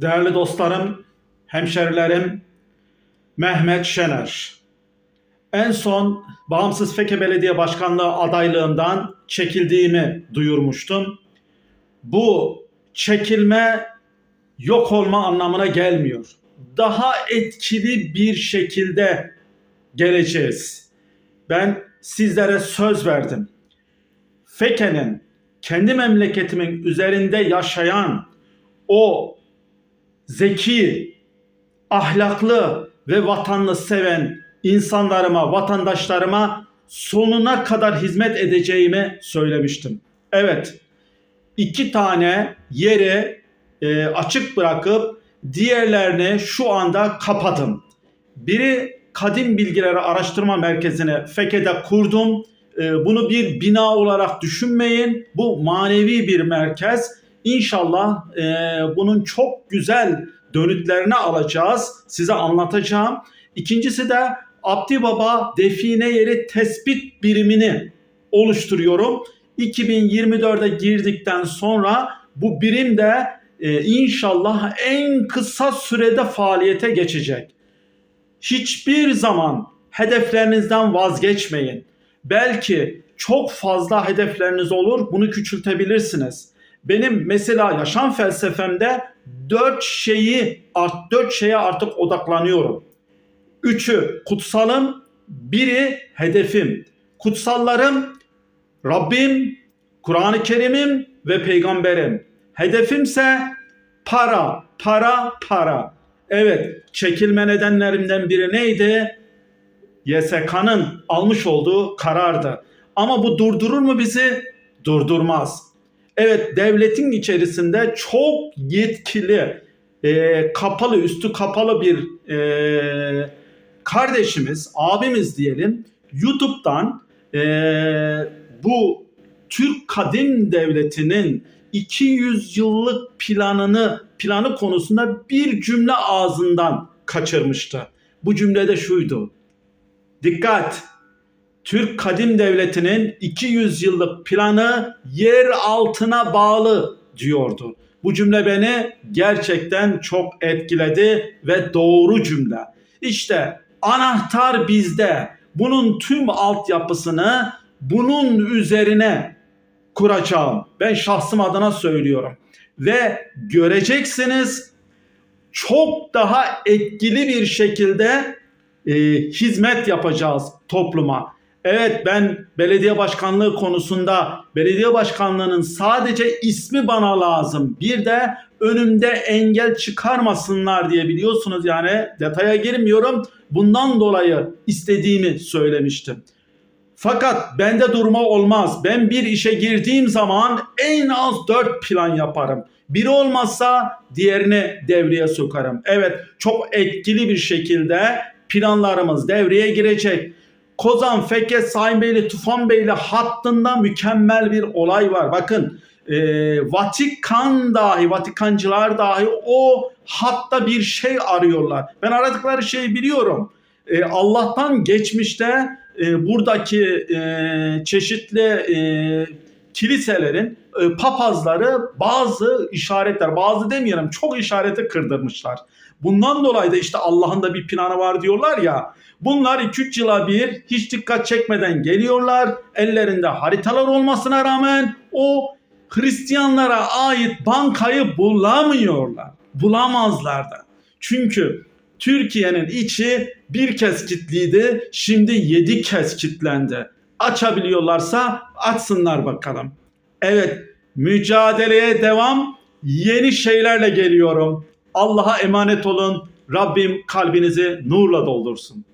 Değerli dostlarım, hemşerilerim, Mehmet Şener. En son Bağımsız Feke Belediye Başkanlığı adaylığından çekildiğimi duyurmuştum. Bu çekilme yok olma anlamına gelmiyor. Daha etkili bir şekilde geleceğiz. Ben sizlere söz verdim. Feke'nin kendi memleketimin üzerinde yaşayan o zeki, ahlaklı ve vatanını seven insanlarıma, vatandaşlarıma sonuna kadar hizmet edeceğimi söylemiştim. Evet, iki tane yeri e, açık bırakıp diğerlerini şu anda kapadım. Biri Kadim Bilgileri Araştırma Merkezi'ni FEKE'de kurdum. E, bunu bir bina olarak düşünmeyin. Bu manevi bir merkez. İnşallah e, bunun çok güzel dönütlerini alacağız. Size anlatacağım. İkincisi de Abdi Baba Define Yeri Tespit Birimini oluşturuyorum. 2024'e girdikten sonra bu birim de e, inşallah en kısa sürede faaliyete geçecek. Hiçbir zaman hedeflerinizden vazgeçmeyin. Belki çok fazla hedefleriniz olur, bunu küçültebilirsiniz. Benim mesela yaşam felsefemde dört şeyi, art, dört şeye artık odaklanıyorum. Üçü kutsalım, biri hedefim. Kutsallarım Rabbim, Kur'an-ı Kerim'im ve peygamberim. Hedefimse para, para, para. Evet, çekilme nedenlerimden biri neydi? YSK'nın almış olduğu karardı. Ama bu durdurur mu bizi? Durdurmaz. Evet, devletin içerisinde çok yetkili, e, kapalı, üstü kapalı bir e, kardeşimiz, abimiz diyelim, YouTube'dan e, bu Türk Kadim Devleti'nin 200 yıllık planını planı konusunda bir cümle ağzından kaçırmıştı. Bu cümlede şuydu. Dikkat! Türk Kadim Devleti'nin 200 yıllık planı yer altına bağlı diyordu. Bu cümle beni gerçekten çok etkiledi ve doğru cümle. İşte anahtar bizde. Bunun tüm altyapısını bunun üzerine kuracağım. Ben şahsım adına söylüyorum. Ve göreceksiniz çok daha etkili bir şekilde e, hizmet yapacağız topluma. Evet ben belediye başkanlığı konusunda belediye başkanlığının sadece ismi bana lazım. Bir de önümde engel çıkarmasınlar diye biliyorsunuz yani detaya girmiyorum. Bundan dolayı istediğimi söylemiştim. Fakat bende durma olmaz. Ben bir işe girdiğim zaman en az dört plan yaparım. Biri olmazsa diğerini devreye sokarım. Evet çok etkili bir şekilde planlarımız devreye girecek. Kozan, Feke, Sayınbeyli, Tufanbeyli hattında mükemmel bir olay var. Bakın e, Vatikan dahi, Vatikancılar dahi o hatta bir şey arıyorlar. Ben aradıkları şeyi biliyorum. E, Allah'tan geçmişte e, buradaki e, çeşitli e, kiliselerin e, papazları bazı işaretler, bazı demeyelim çok işareti kırdırmışlar. Bundan dolayı da işte Allah'ın da bir planı var diyorlar ya. Bunlar 2-3 yıla bir hiç dikkat çekmeden geliyorlar. Ellerinde haritalar olmasına rağmen o Hristiyanlara ait bankayı bulamıyorlar. Bulamazlar da. Çünkü Türkiye'nin içi bir kez kilitliydi, şimdi yedi kez kilitlendi. Açabiliyorlarsa açsınlar bakalım. Evet, mücadeleye devam. Yeni şeylerle geliyorum. Allah'a emanet olun. Rabbim kalbinizi nurla doldursun.